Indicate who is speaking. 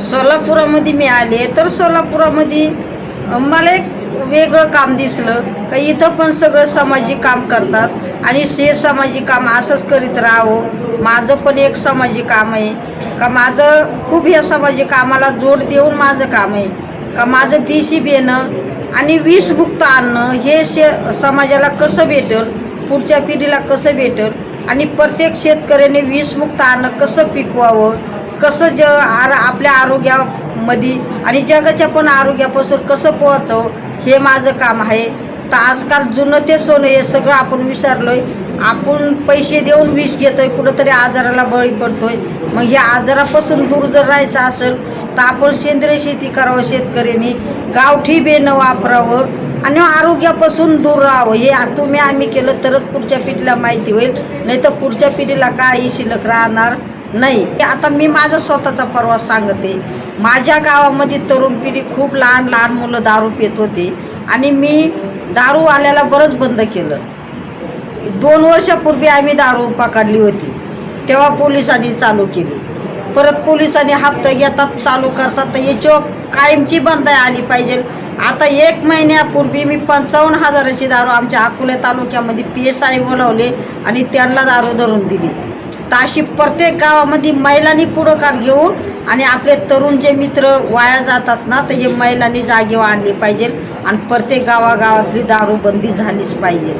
Speaker 1: सोलापुरामध्ये मी आले तर सोलापुरामध्ये मला एक वेगळं काम दिसलं. का इथं पण सगळं सामाजिक काम करतात आणि हे सामाजिक काम असंच करीत राहावं. माझं पण एक सामाजिक काम आहे. का माझं खूप या सामाजिक कामाला जोड देऊन माझं काम आहे. का माझं देशी बेणं आणि विषमुक्त आणणं हे शे समाजाला कसं भेटल पुढच्या पिढीला कसं भेटल आणि प्रत्येक शेतकऱ्याने विषमुक्त अन्न कसं पिकवावं कसं ज आर आपल्या आरोग्यामध्ये आणि जगाच्या पण आरोग्यापासून कसं पोहोचावं हे माझं काम आहे. तर आजकाल जुनं ते सोनं हे सगळं आपण विसरलो आहे आपण पैसे देऊन विष घेतोय कुठंतरी आजाराला बळी पडतोय. मग या आजारापासून दूर जर राहायचं असेल तर आपण सेंद्रिय शेती करावं शेतकऱ्यांनी. गावठी बेणं वापरावं आणि आरोग्यापासून दूर राहावं. हे तुम्ही आम्ही केलं तरच पुढच्या पिढीला माहिती होईल. नाही तर पुढच्या पिढीला काही शिल्लक राहणार नाही. आता मी माझा स्वतःचा प्रवास सांगते. माझ्या गावामध्ये तरुण पिढी खूप लहान लहान मुलं दारू पित होते. आणि मी दारूवाल्याला बरंच बंद केलं. दोन वर्षापूर्वी आम्ही दारू पकडली होती. तेव्हा पोलिसांनी चालू केली. परत पोलिसांनी हप्ता घेतात चालू करतात तर याच्यावर कायमची बंदाई आली पाहिजे. आता एक महिन्यापूर्वी मी पंचावन्न हजाराची दारू आमच्या अकोले तालुक्यामध्ये पी एस आय बोलावले आणि त्यांना दारू धरून दिली. तर अशी प्रत्येक गावामध्ये महिलांनी पुढाकार घेऊन आणि आपले तरुण जे मित्र वाया जातात ना तर हे महिलांनी जागेवर आणली पाहिजे आणि प्रत्येक गावागावातली दारूबंदी झालीच पाहिजे.